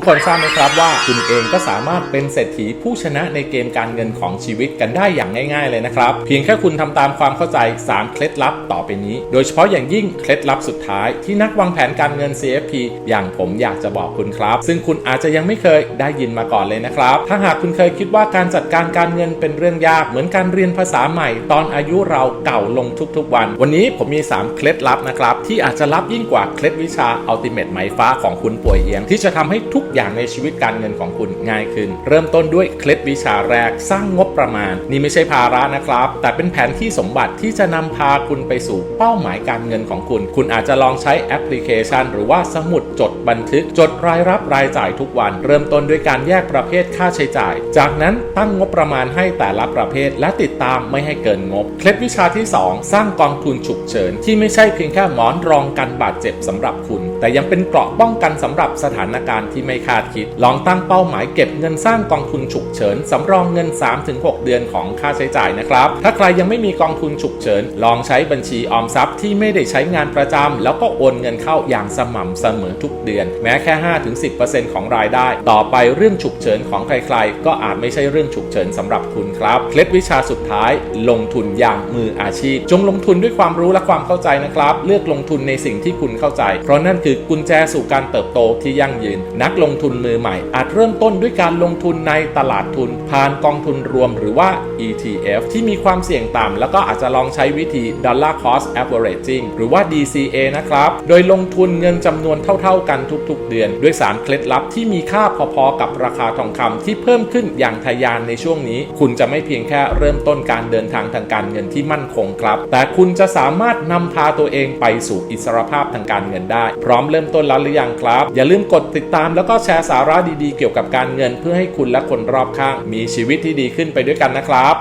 ทุกคนทราบไหมครับว่าคุณเองก็สามารถเป็นเศรษฐีผู้ชนะในเกมการเงินของชีวิตกันได้อย่างง่าย ๆ เลยนะครับ เพียงแค่คุณทำตามความเข้าใจ 3 เคล็ดลับต่อไปนี้ โดยเฉพาะอย่างยิ่งเคล็ดลับสุดท้ายที่นักวางแผนการเงิน CFP อย่างผมอยากจะบอกคุณครับ ซึ่งคุณอาจจะยังไม่เคยได้ยินมาก่อนเลยนะครับ ถ้าหากคุณเคยคิดว่าการจัดการการเงินเป็นเรื่องยากเหมือนการเรียนภาษาใหม่ ตอนอายุเราเก่าลงทุกๆวัน วันนี้ผมมี 3 เคล็ดลับนะครับที่อาจจะลับยิ่งกว่าเคล็ดวิชาอัลติเมทไหมฟ้าของคุณป่วยเอียงที่จะทำให้ทุกอย่างในชีวิตการเงินของคุณง่ายขึ้น เริ่มต้นด้วยเคล็ดวิชาแรกสร้างงบประมาณ นี่ไม่ใช่ภาระนะครับ แต่เป็นแผนที่สมบัติที่จะนำพาคุณไปสู่เป้าหมายการเงินของคุณ คุณอาจจะลองใช้แอปพลิเคชัน หรือว่าสมุดจดบันทึก จดรายรับรายจ่ายทุกวัน เริ่มต้นด้วยการแยกประเภทค่าใช้จ่าย จากนั้นตั้งงบประมาณให้แต่ละประเภท และติดตามไม่ให้เกินงบ เคล็ดวิชาที่ 2 สร้างกองทุนฉุกเฉิน ที่ไม่ใช่เพียงแค่หมอนรองกันบาดเจ็บสำหรับคุณ แต่ยังเป็นเกราะป้องกันสำหรับสถานการณ์ที่ไม่คาดคิด ลองตั้งเป้าหมายเก็บเงินสร้างกองทุนฉุกเฉินสำรองเงิน 3-6 เดือนของค่าใช้จ่ายนะครับ ถ้าใครยังไม่มีกองทุนฉุกเฉิน ลองใช้บัญชีออมทรัพย์ที่ไม่ได้ใช้งานประจำแล้วก็โอนเงินเข้าอย่างสม่ำเสมอทุกเดือน แม้แค่ 5-10%ของรายได้ ต่อไปเรื่องฉุกเฉินของใครๆ ก็อาจไม่ใช่เรื่องฉุกเฉินสำหรับคุณครับเคล็ดวิชาสุดท้าย ลงทุนอย่างมืออาชีพ จงลงทุนด้วยความรู้และความเข้าใจนะครับ เลือกลงทุนในสิ่งที่คุณเข้าใจ เพราะนั่นคือกุญแจสู่การเติบโตที่ยั่งยืนนักลงทุนมือใหม่ อาจเริ่มต้นด้วยการลงทุนในตลาดทุน ผ่านกองทุนรวมหรือว่า ETF ที่มีความเสี่ยงต่ำแล้วก็อาจจะลองใช้วิธี Dollar Cost Averaging หรือว่า DCA นะครับ โดยลงทุนเงินจำนวนเท่าๆกันทุกๆ เดือน ด้วยสารเคล็ดลับที่มีค่าพอๆ กับราคาทองคำที่เพิ่มขึ้นอย่างทะยานในช่วงนี้ คุณจะไม่เพียงแค่เริ่มต้นการเดินทางทางการเงินที่มั่นคงครับ แต่คุณจะสามารถนำพาตัวเองไปสู่อิสรภาพทางการเงินได้ พร้อมเริ่มต้นแล้วหรือยังครับ อย่าลืมกดติดตามแล้วก็แชร์สาระดีๆ เกี่ยวกับการเงินเพื่อให้คุณและคนรอบข้าง มีชีวิตที่ดีขึ้นไปด้วยกันนะครับ